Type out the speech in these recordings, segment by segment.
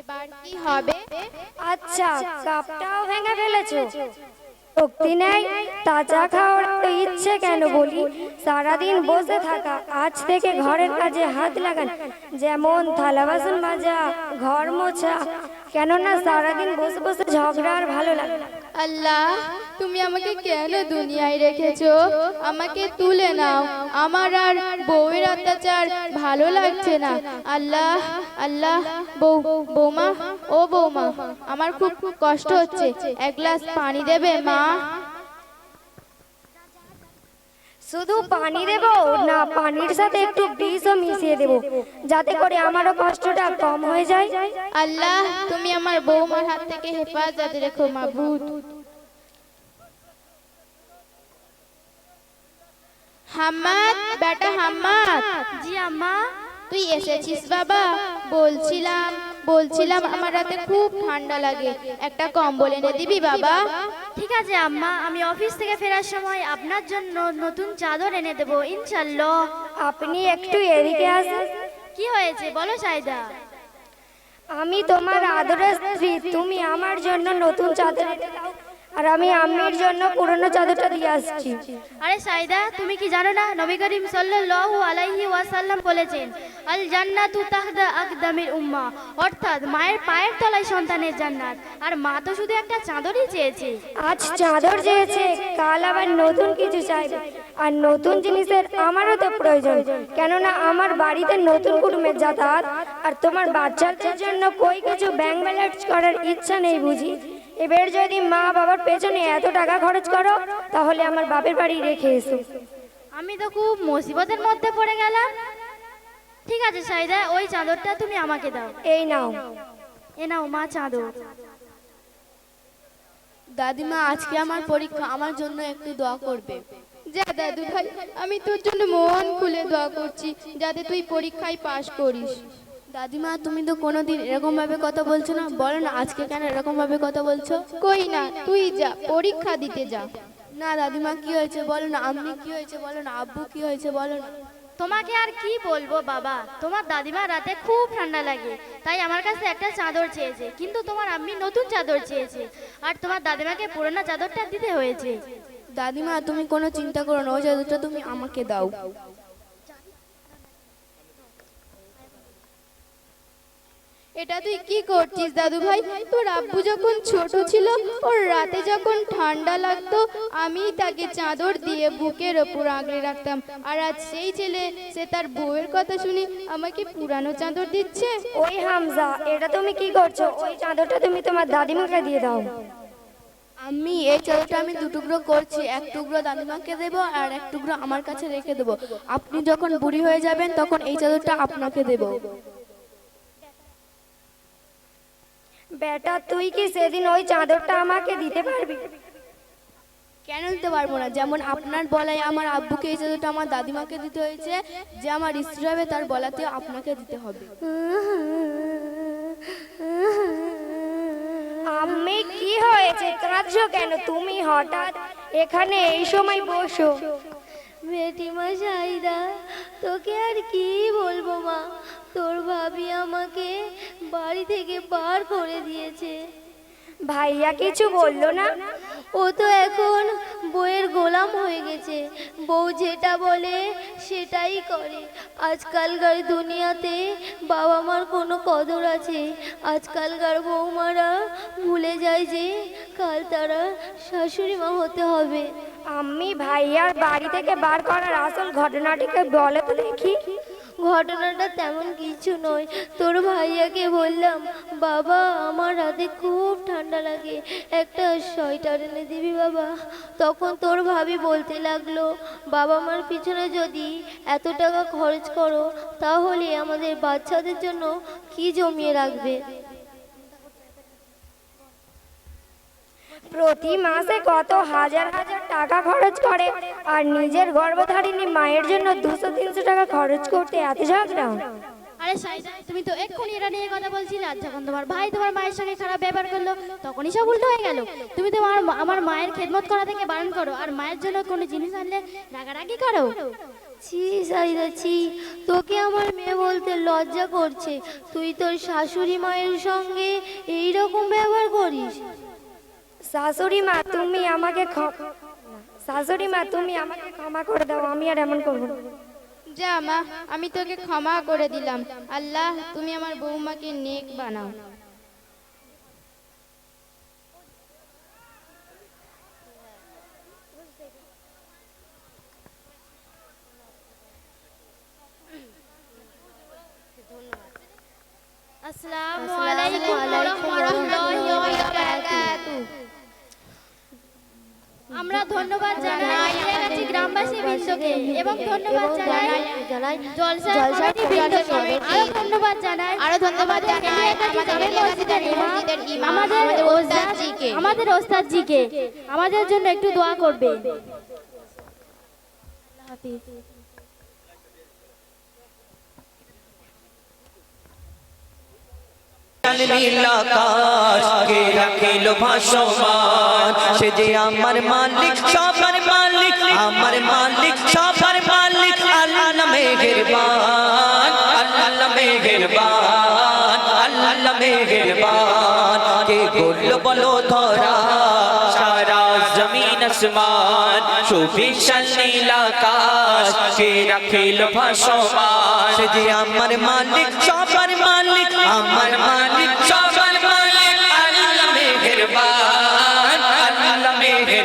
এবার কি হবে? আচ্ছা কাপটাও ভেঙে ফেলেছো। শক্তি নেই, তাজা খাওয়ার ইচ্ছে কেন বলি? সারাদিন বসে থাকা, আজ থেকে ঘরের কাজে হাত লাগান। যেমন থালা বাসন মাজা, ঘর মোছা। কেননা সারাদিন বসে বসে ঝগড়া আর ভালো লাগে না। আল্লাহ, তুমি আমাকে কেন দুনিয়ায় রেখেছো? আমাকে তুলে নাও। আমার আর বউয়ের অত্যাচার ভালো লাগছে না। আল্লাহ আল্লাহ, বউ, বৌমা, ও বৌমা, আমার খুব খুব কষ্ট হচ্ছে। এক গ্লাস পানি দেবে, মা? শুধু পানি দেব না পানির সাথে একটু বিষও মিশিয়ে দেব। যাতে করে আমারও কষ্টটা কম হয়ে যায়। আল্লাহ তুমি আমার বৌমার হাত থেকে হেফাজতে রেখো মাবুদ। হাম্মাদ বেটা হাম্মাদ। জি আম্মা। তুই এসেছিস বাবা বলছিলাম। বলছিলাম আমার রাতে খুব ঠান্ডা লাগে। একটা কম্বল এনে দিবি বাবা? ঠিক আছে আম্মা আমি অফিস থেকে ফেরার সময় আপনার জন্য নতুন চাদর এনে দেব ইনশাল্লাহ আপনি একটু এদিকে আসুন। কি হয়েছে? বলো সাইদা। আমি তোমার আদরের স্ত্রী তুমি আমার জন্য নতুন চাদর আর আমি আম্মির জন্য পুরনো চাদরটা দিয়ে আসছি। আরে সাইদা তুমি কি জানো না নবী করিম সাল্লাল্লাহু আলাইহি ওয়াসাল্লাম বলেছেন আল জান্নাতু তাহদা আকদামির উম্মা। অর্থাৎ মায়ের পায়ের তলায় সন্তানের জান্নাত। আর মা তো শুধু একটা চাদরই চেয়েছে। আজ চাদর চেয়েছে কাল আবার নতুন কিছু চাইবে। আর নতুন জিনিসের আমারও তো প্রয়োজন। কেননা আমার বাড়িতে নতুন কুটুমের যাতায়াত আর তোমার বাচ্চাদের জন্য কই কিছু ব্যাংক ব্যালেন্স করার ইচ্ছা নেই বুঝি। এবার যদি মা বাবার পেছনে এত টাকা খরচ করো তাহলে আমার বাপের বাড়ি রেখে এসো। আমি তো খুব মুসিবতের মধ্যে পড়ে গেলাম। ঠিক আছে সাইদা ওই চাদরটা তুমি আমাকে দাও। এই নাও। এ নাও মা চাদর। দাদিমা আজকে আমার পরীক্ষা আমার জন্য একটু দোয়া করবে। যা দাদু ভাই আমি তোর জন্য মন খুলে দোয়া করছি যাতে তুই পরীক্ষায় পাশ করিস। দাদিমা তুমি তো কোনোদিন এরকম ভাবে কথা বলছো না। বলো না আজকে কেন এরকম ভাবে কথা বলছো? কই না তুই যা পরীক্ষা দিতে যা। না দাদিমা কি হয়েছে বলো না? আম্মি কি হয়েছে বলো না? আব্বু কি হয়েছে বলো না? তোমাকে আর কি বলব বাবা? তোমার দাদিমা রাতে খুব ঠান্ডা লাগে, তাই আমার কাছে একটা চাদর চেয়েছে, কিন্তু তোমার আম্মি নতুন চাদর চেয়েছে, আর তোমার দাদিমাকে পুরোনো চাদরটা দিতে হয়েছে। দাদিমা, তুমি কোনো চিন্তা করো না, ওই চাদরটা তুমি আমাকে দাও। এটা তুই কি করছিস দাদু ভাই তোর আব্বু যখন ছোট ছিল ওর রাতে যখন ঠান্ডা লাগতো আমি তাকে চাদর দিয়ে বুকের ওপর আগলে রাখতাম। আর আজ সেই ছেলে সে তার বউয়ের কথা শুনে আমাকে পুরানো চাদর দিচ্ছে। ওই হামজা এটা তুমি কি করছ? ওই চাদরটা তুমি তোমার দাদিমাকে দিয়ে দাও। আমি এই চাদরটা আমি দু টুকরো করছি এক টুকরো দাদিমাকে দেবো আর এক টুকরো আমার কাছে রেখে দেবো। আপনি যখন বুড়ি হয়ে যাবেন তখন এই চাদরটা আপনাকে দেবো। বেটা তুই কি সেদিন ওই চাদরটা আমাকে দিতে পারবি? কেন দিতে পারব না? যেমন আপনার বলায় আমার আব্বুকে এই চাদরটা আমার দাদিমাকে দিতে হয়েছে যে আমার স্ত্রী হবে তার বলাতে আপনাকে দিতে হবে। আমি কি হয়েছে? কাঁদছো কেন? তুমি হঠাৎ এখানে এই সময় বসো। বেটিমা সাইদা তোকে আর কি বলব মা? তোর ভাবি আমাকে বাড়ি থেকে বার করে দিয়েছে। ভাইয়া কিছু বলল না? ও তো এখন বইয়ের গোলাম হয়ে গেছে। বউ যেটা বলে সেটাই করে। আজকালকার দুনিয়াতে বাবা মার কোনো কদর আছে। আজকালকার বৌমারা ভুলে যায় যে কাল তারা শাশুড়ি মা হতে হবে। আমি ভাইয়ার বাড়ি থেকে বার করার আসল ঘটনাটিকে বলে তো দেখি। ঘটনাটা তেমন কিছু নয়। তোর ভাইয়াকে বললাম, বাবা, আমার হাতে খুব ঠান্ডা লাগে। একটা সোয়েটার এনে দিবি বাবা। তখন তোর ভাবি বলতে লাগল, বাবা মার পিছনে যদি এত টাকা খরচ করো, তাহলে আমাদের বাচ্চাদের জন্য কি জমিয়ে রাখবে? প্রতি মাসে কত হাজার হাজার টাকা খরচ করে। আর নিজের গর্ভধারিণী মায়ের জন্য দুশো তিনশো টাকা খরচ করতে এত ঝগড়া। আরে সাইদা তুমি তো এক্ষুনি এটা নিয়ে কথা বলছিলে আর যখন তোমার ভাই তোমার মায়ের সঙ্গে খারাপ ব্যবহার করল তখনই সব উল্টো হয়ে গেল। তুমি তোমার আমার মায়ের খেদমত করা থেকে বারণ করো আর মায়ের জন্য কোনো জিনিস আনলে রাগারাগি করো। ছি সাইদা ছি তোকে আমার মেয়ে বলতে লজ্জা করছে। তুই তোর শাশুড়ি মায়ের সঙ্গে এই রকম ব্যবহার করিস। শাশুড়ি মা তুমি আমাকে শাশুড়ি মা তুমি আমাকে ক্ষমা করে দাও আমি আর এমন করব না। যা মা আমি তোকে ক্ষমা করে দিলাম। আল্লাহ তুমি আমার বৌমাকে নেক বানাও। আসসালামু আলাইকুম। আমরা ধন্যবাদ জানাই এলাকাটি গ্রামবাসী বৃন্দকে এবং ধন্যবাদ জানাই জানাই জলসা কমিটি বৃন্দকে। আরও ধন্যবাদ জানাই আরও ধন্যবাদ জানাই আমাদের মসজিদের মসজিদের ইমাম, আমাদের আমাদের ওস্তাদ জিকে আমাদের ওস্তাদজিকে। আমাদের জন্য একটু দোয়া করবে। আল্লাহ আকাশ কে রাখিল ভাসমান। সে যে আমার মালিক, সবার মালিক, আমার মালিক, সবার মালিক আল্লাহ মেহেরবান আল্লাহ মেহেরবান আল্লাহ মেহেরবান কে গোল বলো ধরা, সারা জমিন আসমান, সুবিশাল নীল আকাশ কে রাখিল ভাসমান। যে আমার মালিক, সবার মালিক, আমার মালিক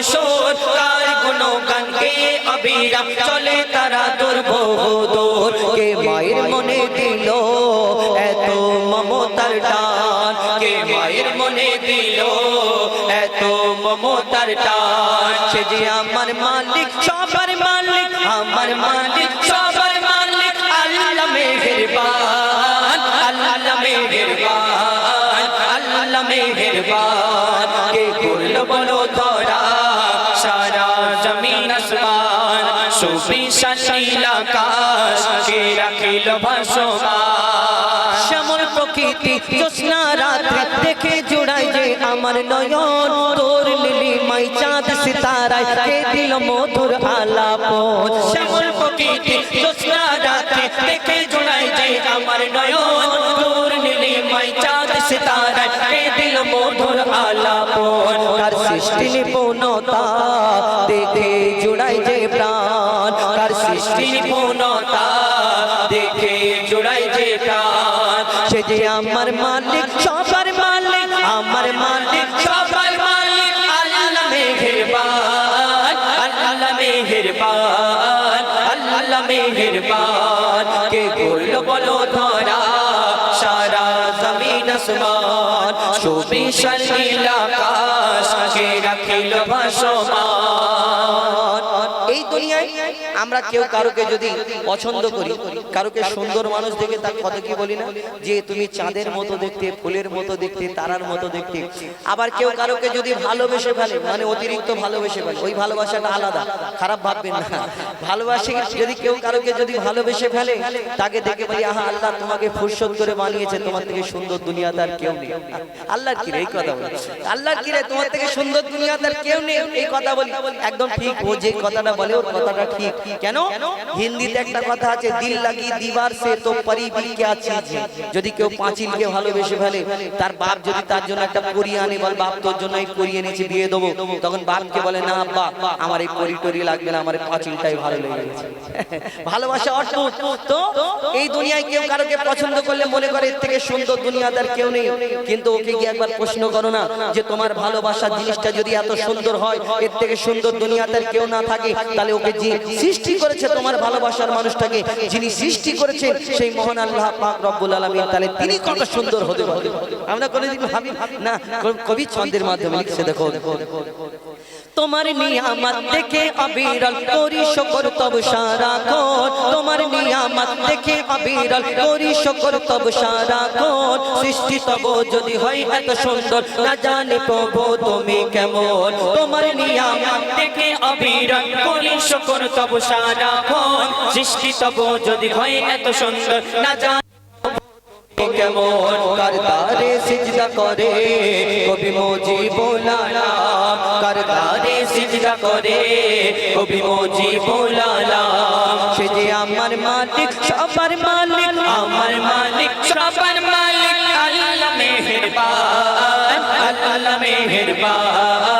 মধুর সুর কার গুণ গান গেয়ে অবিরাম, চলে তারা দুর্বোধর কে মায়ের মনে দিল এত মমতার টান? কে মায়ের মনে দিল এত মমতার টান? সে যে আমার মালিক, সবার মালিক, আমার মালিক, সবার মালিক, আল্লাহ মেহেরবান আল্লাহ মেহেরবান আল্লাহ মেহেরবান। কে করল বলো ধরা? আসমান সুবিশাল নীল আকাশ কে রাখিল ভাসমান। শ্যামল প্রকৃতি জ্যোৎস্না রাত্রি দেখে জোড়াই যে আমার নয়ন। তোর লিলি মাই চাঁদ সিতারায় কে দিল মধুর আলাপন। শ্যামল প্রকৃতি জ্যোৎস্না রাত্রি দেখে জোড়াই যে আমার নয়ন। তোর লিলি মাই চাঁদ সিতারায় কে দিল মধুর আলাপন। তার সৃষ্টি নিপুণতা দেখে জোড়াই যে প্রাণ। তার সৃষ্টি নিপুণতা, দেখে জোড়াই যে প্রাণ। সে যে আমার মালিক, সবার মালিক, আমার মালিক, সবার মালিক, আল্লাহ মেহেরবান আল্লাহ মেহেরবান আল্লাহ মেহেরবান। কে করল বলো ধরা, সারা জমিন আসমান সুবিশাল নীল আমরা কেউ কারোকে যদি পছন্দ করি, কারোকে সুন্দর মানুষ দেখে তার কত কি বলি না? যে তুমি চাঁদের মতো দেখতে, ফুলের মতো দেখতে, তারার মতো দেখতে। আবার কেউ কারোকে যদি ভালোবেসে ফেলে মানে অতিরিক্ত ভালোবেসে ফেলে, ওই ভালোবাসাটা আলাদা, খারাপ ভাববেন না। ভালোবাসে, যদি কেউ কারোকে যদি ভালোবেসে ফেলে, তাকে দেখে বলি, আহা, আল্লাহ তোমাকে ফুরসত করে বানিয়েছে, তোমার থেকে সুন্দর দুনিয়াতে আর কেউ নেই। আল্লাহর কি এই কথা বলি? আল্লাহর কি রে, তোমার থেকে সুন্দর দুনিয়াতে আর কেউ নেই? এই কথা বলি। একদম ঠিক ও যে কথাটা বলে, ওর কথাটা ঠিক। কেন? হিন্দিতে একটা কথা আছে, দিল লাগি দিবার সে তো পরিবি কে আছে যদি কেউ পাঁচিলকে ভালোবেসে ফেলে, তার বাপ যদি তার জন্য একটা পরি আনে, বল, বাপ, তোর জন্য এই পরি এনেছি, বিয়ে দেবো। তখন বাপকে বলে, না, আব্বা, আমার এই পরি টরি লাগবে না, আমার পাঁচিলটাই ভালো লেগে গেছে। ভালোবাসা অর্থ। তো এই দুনিয়ায় কেউ কারোকে পছন্দ করলে মনে করে, এর থেকে সুন্দর দুনিয়াদার কেউ নেই। কিন্তু ওকে গিয়ে একবার প্রশ্ন করো না যে, তোমার ভালোবাসা জিনিসটা যদি এত সুন্দর হয়, এর থেকে সুন্দর দুনিয়াদার কেউ না থাকে, তাহলে ওকে যে সৃষ্টি করেছে তোমার ভালোবাসার মানুষটাকে, যিনি সৃষ্টি করেছেন সেই মহান আল্লাহ পাক রব্বুল আলামিন, তাহলে তিনি কত সুন্দর হতে পারে। আমরা কোনোদিন ভাবি না, কবি ছন্দের মাধ্যমে লিখছে, দেখো। তোমার নিয়ামত দেখে অবিরল করি শকর তব সারাক্ষণ। তোমার নিয়ামত দেখে অবিরল করি শকর তব সারাক্ষণ। সৃষ্টি তব যদি হয় এত সুন্দর না জানি প্রভু তুমি কেমন। তোমার নিয়ামত থেকে অবিরল করি শকর তব সারাক্ষণ। সৃষ্টি তব যদি হয় এত সুন্দর না জান কেমন করতারে সিজদা করে? কবি মোজি বোলালা করতারে সিজদা করে? কবি মোজি বোলালা সে যে আমার মালিক, সবার মালিক, আমার মালিক, সবার মালিক, আল্লাহ মেহেরবান আল্লাহ মেহেরবান।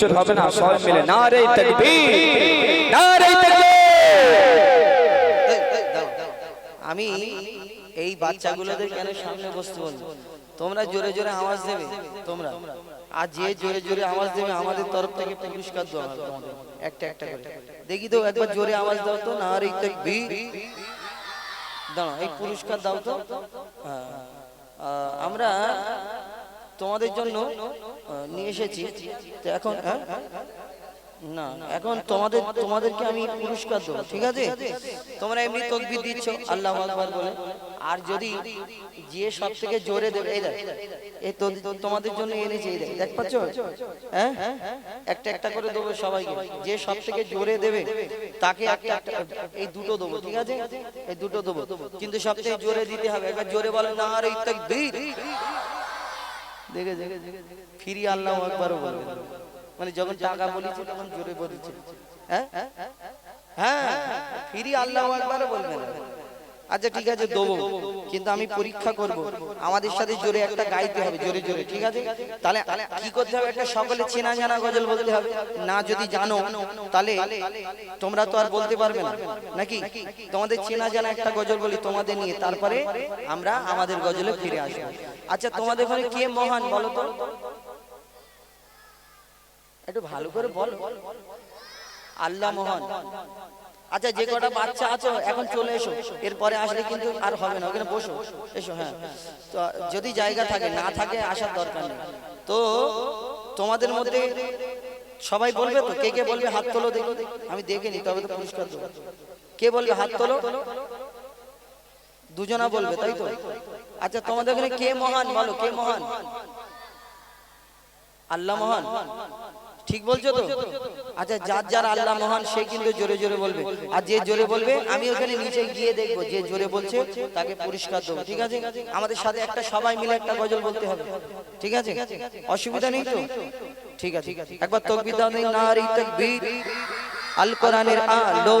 সোর হবে না সবাই মিলে। তকবীর। নারে তকবীর। আমি এই বাচ্চাগুলোদের কেন সামনে বসতে বলব? তোমরা জোরে জোরে আওয়াজ দেবে তোমরা। আর যে জোরে জোরে আওয়াজ দেবে আমাদের তরফ থেকে পুরস্কার দেওয়া হবে তোমাদের। একটা একটা করে। দেখি তো একবার জোরে আওয়াজ দাও তো না রে তাকবীর। দাও এই পুরস্কার দাও তো। হ্যাঁ। আমরা তোমাদের জন্য নিয়ে এসেছি। তো এখন? না, এখন তোমাদের, তোমাদেরকে আমি পুরস্কার দেবো, ঠিক আছে? তোমরা এমনি তকবির দিচ্ছ, আল্লাহ আকবার বলে। আর যদি যে সব থেকে জোরে দেবে, এই দেখ এই তোমাদের জন্য এনেছি এই দেখ দেখ পাচ্ছ? হ্যাঁ? হ্যাঁ একটা একটা করে দেবো সবাইকে। যে সব থেকে জোরে দেবে, তাকে একটা এই দুটো দেবো, ঠিক আছে? এই দুটো দেবো। কিন্তু সব থেকে জোরে দিতে হবে। একবার জোরে বলো না আর তাকবীর। দেখে দেখে ফিরি আল্লাহ আকবারও বলবে মানে যখন টাকা বলেছি তখন জোরে বলেছি। হ্যাঁ? হ্যাঁ ফিরি আল্লাহ আকবারও বলবে না আচ্ছা ঠিক আছে দেবো। কিন্তু আমি পরীক্ষা করব। আমাদের সাথে জোরে একটা গাইতে হবে জোরে জোরে ঠিক আছে? তাহলে কি করতে হবে? একটা সকলে চেনা জানা গজল বলতে হবে। না যদি জানো তাহলে তোমরা তো আর বলতে পারবে না। নাকি? তোমাদের চেনা জানা একটা গজল বলি তোমাদের নিয়ে তারপরে আমরা আমাদের গজলে ফিরে আসব। আচ্ছা তোমাদের ওখানে কে মহান বলো তো? একটু ভালো করে বল। আল্লাহ মহান। আচ্ছা যে কটা বাচ্চা আছো এখন চলে এসো। এরপরে আসলে কিন্তু আর হবে না। ওখানে বসো এসো হ্যাঁ। তো যদি জায়গা থাকে না থাকে আসার দরকার নেই। তো তোমাদের মধ্যে সবাই বলবে তো কে কে বলবে হাত তোলো দেখো। আমি দেখিনি তবে তো পুরস্কার দেবো। কে বলবে হাত তোলো? দুজনা বলবে তাই তো? আচ্ছা তোমাদের ওখানে কে মহান বলো কে মহান? আল্লাহ মহান। ঠিক বলছো তো? আচ্ছা যার যার আল্লাহ মহান, সে কিন্তু জোরে জোরে বলবে। আর যে জোরে বলবে, আমি ওখানে নিচে গিয়ে দেখব, যে জোরে বলছে, তাকে পুরস্কার দেবো, ঠিক আছে? আমাদের সাথে একটা সবাই মিলে একটা গজল বলতে হবে, ঠিক আছে? অসুবিধা নেই তো? ঠিক আছে। একবার তকবির দাও নারী তকবীর, আল কোরআনের আলো।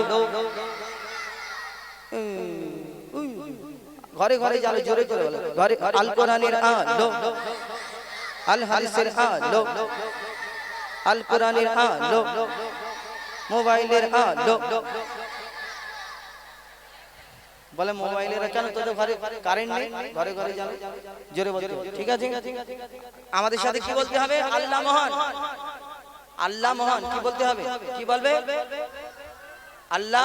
ঘরে ঘরে যাবে, জোরে বলো। ঘরে, আল কোরআনের আলো। আল আলো। আল কোরআনের আলো মোবাইলের আলো। বলে মোবাইলের কেন তোদের ঘরে? কারেন্ট নেই? ঘরে ঘরে যাবে। জোরে বলতে ঠিক আছে? আমাদের সাথে কি বলতে হবে? আল্লাহ মহান। আল্লাহ মহান। কি বলতে হবে? কি বলবে? আল্লাহ